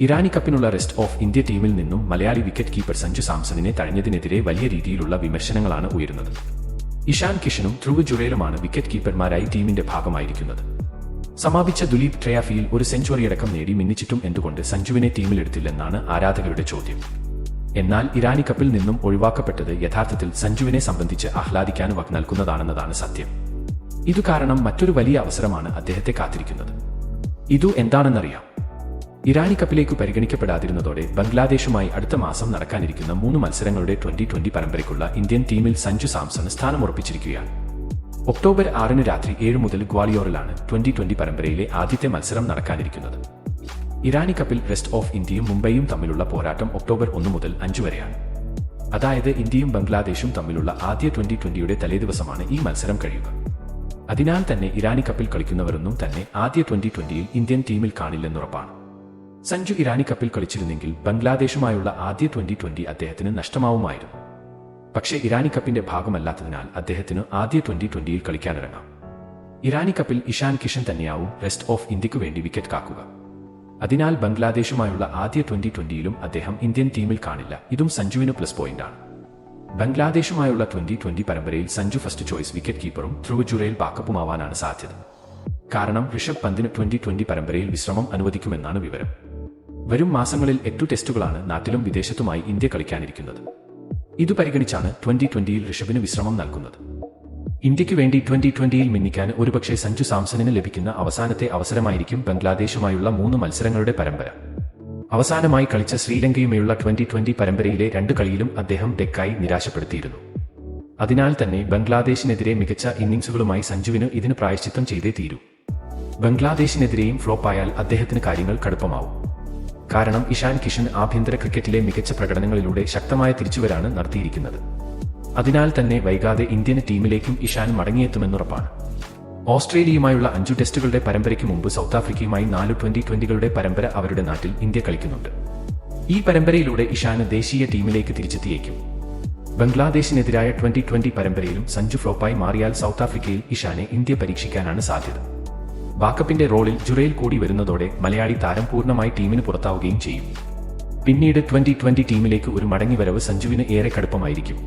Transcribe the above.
ഇറാനി കപ്പിനുള്ള rest of India ടീമിൽ നിന്നും മലയാളി വിക്കറ്റ് കീപ്പർ സഞ്ജു സാംസണിനെ തഴഞ്ഞതിനെതിരെ വലിയ രീതിയിലുള്ള വിമർശനങ്ങളാണ് ഉയരുന്നത്. ഇഷാൻ കിഷനും ധ്രുവ് ജുറേലുമാണ് വിക്കറ്റ് കീപ്പർമാരായി ടീമിന്റെ ഭാഗമായിരിക്കുന്നത്. സമാപിച്ച ദുലീപ് ട്രയാഫിയിൽ ഒരു സെഞ്ചുറി സെഞ്ചുറിയടക്കം നേടി മിന്നിച്ചിട്ടും എന്തുകൊണ്ട് സഞ്ജുവിനെ ടീമിലെടുത്തില്ലെന്നാണ് ആരാധകരുടെ ചോദ്യം. എന്നാൽ ഇറാനി കപ്പിൽ നിന്നും ഒഴിവാക്കപ്പെട്ടത് യഥാർത്ഥത്തിൽ സഞ്ജുവിനെ സംബന്ധിച്ച് ആഹ്ലാദിക്കാൻ വക് നൽകുന്നതാണെന്നതാണ് സത്യം. ഇതു കാരണം മറ്റൊരു വലിയ അവസരമാണ് അദ്ദേഹത്തെ കാത്തിരിക്കുന്നത്. ഇതു എന്താണെന്നറിയാം. ഇറാനി കപ്പിലേക്ക് പരിഗണിക്കപ്പെടാതിരുന്നതോടെ ബംഗ്ലാദേശുമായി അടുത്ത മാസം നടക്കാനിരിക്കുന്ന മൂന്ന് മത്സരങ്ങളുടെ ട്വന്റി ട്വന്റി പരമ്പരയ്ക്കുള്ള ഇന്ത്യൻ ടീമിൽ സഞ്ജു സാംസൺ സ്ഥാനമുറപ്പിച്ചിരിക്കുകയാണ്. ഒക്ടോബർ ആറിന് രാത്രി ഏഴ് മുതൽ ഗ്വാളിയോറിലാണ് ട്വന്റി ട്വന്റി പരമ്പരയിലെ ആദ്യത്തെ മത്സരം നടക്കാനിരിക്കുന്നത്. ഇറാനി കപ്പിൽ വെസ്റ്റ് ഓഫ് ഇന്ത്യയും മുംബൈയും തമ്മിലുള്ള പോരാട്ടം ഒക്ടോബർ ഒന്ന് മുതൽ അഞ്ച് വരെയാണ്. അതായത് ഇന്ത്യയും ബംഗ്ലാദേശും തമ്മിലുള്ള ആദ്യ ട്വന്റി ട്വന്റിയുടെ തലേദിവസമാണ് ഈ മത്സരം കഴിയുക. അതിനാൽ തന്നെ ഇറാനി കപ്പിൽ കളിക്കുന്നവരൊന്നും തന്നെ ആദ്യ ട്വന്റി ട്വന്റിയിൽ ഇന്ത്യൻ ടീമിൽ കാണില്ലെന്നുറപ്പാണ്. സഞ്ജു ഇറാനി കപ്പിൽ കളിച്ചിരുന്നെങ്കിൽ ബംഗ്ലാദേശുമായുള്ള ആദ്യ ട്വന്റി ട്വന്റി അദ്ദേഹത്തിന് നഷ്ടമാവുമായിരുന്നു. പക്ഷേ ഇറാനി കപ്പിന്റെ ഭാഗമല്ലാത്തതിനാൽ അദ്ദേഹത്തിന് ആദ്യ ട്വന്റി ട്വന്റിയിൽ കളിക്കാനിറങ്ങാം. ഇറാനി കപ്പിൽ ഇഷാൻ കിഷൻ തന്നെയാവും റെസ്റ്റ് ഓഫ് ഇന്ത്യയ്ക്ക് വേണ്ടി വിക്കറ്റ് കാക്കുക. അതിനാൽ ബംഗ്ലാദേശുമായുള്ള ആദ്യ ട്വന്റി ട്വന്റിയിലും അദ്ദേഹം ഇന്ത്യൻ ടീമിൽ കാണില്ല. ഇതും സഞ്ജുവിന് പ്ലസ് പോയിന്റാണ് ബംഗ്ലാദേശുമായുള്ള ട്വന്റി ട്വന്റി പരമ്പരയിൽ സഞ്ജു ഫസ്റ്റ് ചോയ്സ് വിക്കറ്റ് കീപ്പറും ധ്രുവ് ജുറയിൽ ബാക്കപ്പുമാവാനാണ് സാധ്യത. കാരണം ഋഷഭ് പന്തിന് ട്വന്റി ട്വന്റി പരമ്പരയിൽ വിശ്രമം അനുവദിക്കുമെന്നാണ് വിവരം. വരും മാസങ്ങളിൽ എട്ടു ടെസ്റ്റുകളാണ് നാട്ടിലും വിദേശത്തുമായി ഇന്ത്യ കളിക്കാനിരിക്കുന്നത്. ഇത് പരിഗണിച്ചാണ് ട്വന്റി ട്വന്റിയിൽ ഋഷഭിന് വിശ്രമം നൽകുന്നത്. ഇന്ത്യയ്ക്ക് വേണ്ടി ട്വന്റി ട്വന്റിയിൽ മിന്നിക്കാൻ ഒരുപക്ഷെ സഞ്ജു സാംസണിന് ലഭിക്കുന്ന അവസാനത്തെ അവസരമായിരിക്കും ബംഗ്ലാദേശുമായുള്ള മൂന്ന് മത്സരങ്ങളുടെ പരമ്പര. അവസാനമായി കളിച്ച ശ്രീലങ്കയുമായുള്ള ട്വന്റി ട്വന്റി പരമ്പരയിലെ രണ്ട് കളിയിലും അദ്ദേഹം ഡെക്കായി നിരാശപ്പെടുത്തിയിരുന്നു. അതിനാൽ തന്നെ ബംഗ്ലാദേശിനെതിരെ മികച്ച ഇന്നിംഗ്സുകളുമായി സഞ്ജുവിന് ഇതിന് പ്രായശ്ചിത്തം ചെയ്തേ തീരൂ. ബംഗ്ലാദേശിനെതിരെയും ഫ്ലോപ്പായാൽ അദ്ദേഹത്തിന് കാര്യങ്ങൾ കടുപ്പമാവും. കാരണം ഇഷാൻ കിഷൻ ആഭ്യന്തര ക്രിക്കറ്റിലെ മികച്ച പ്രകടനങ്ങളിലൂടെ ശക്തമായ തിരിച്ചുവരാണ് നടത്തിയിരിക്കുന്നത്. അതിനാൽ തന്നെ വൈകാതെ ഇന്ത്യൻ ടീമിലേക്കും ഇഷാൻ മടങ്ങിയെത്തുമെന്നുറപ്പാണ്. ഓസ്ട്രേലിയയുമായുള്ള അഞ്ചു ടെസ്റ്റുകളുടെ പരമ്പരയ്ക്ക് മുമ്പ് സൗത്ത് ആഫ്രിക്കയുമായി നാല് ട്വന്റി ട്വന്റികളുടെ പരമ്പര അവരുടെ നാട്ടിൽ ഇന്ത്യ കളിക്കുന്നുണ്ട്. ഈ പരമ്പരയിലൂടെ ഇഷാന് ദേശീയ ടീമിലേക്ക് തിരിച്ചെത്തിയേക്കും. ബംഗ്ലാദേശിനെതിരായ ട്വന്റി ട്വന്റി പരമ്പരയിലും സഞ്ജു ഫ്ലോപ്പായി മാറിയാൽ സൗത്ത് ആഫ്രിക്കയിൽ ഇഷാനെ ഇന്ത്യ പരീക്ഷിക്കാനാണ് സാധ്യത. ബാക്കപ്പിന്റെ റോളിൽ ജുറയിൽ കൂടി വരുന്നതോടെ മലയാളി താരം പൂർണമായി ടീമിന് പുറത്താവുകയും ചെയ്യും. പിന്നീട് ട്വന്റി ട്വന്റി ടീമിലേക്ക് ഒരു മടങ്ങിവരവ് സഞ്ജുവിന് ഏറെ കടുപ്പമായിരിക്കും.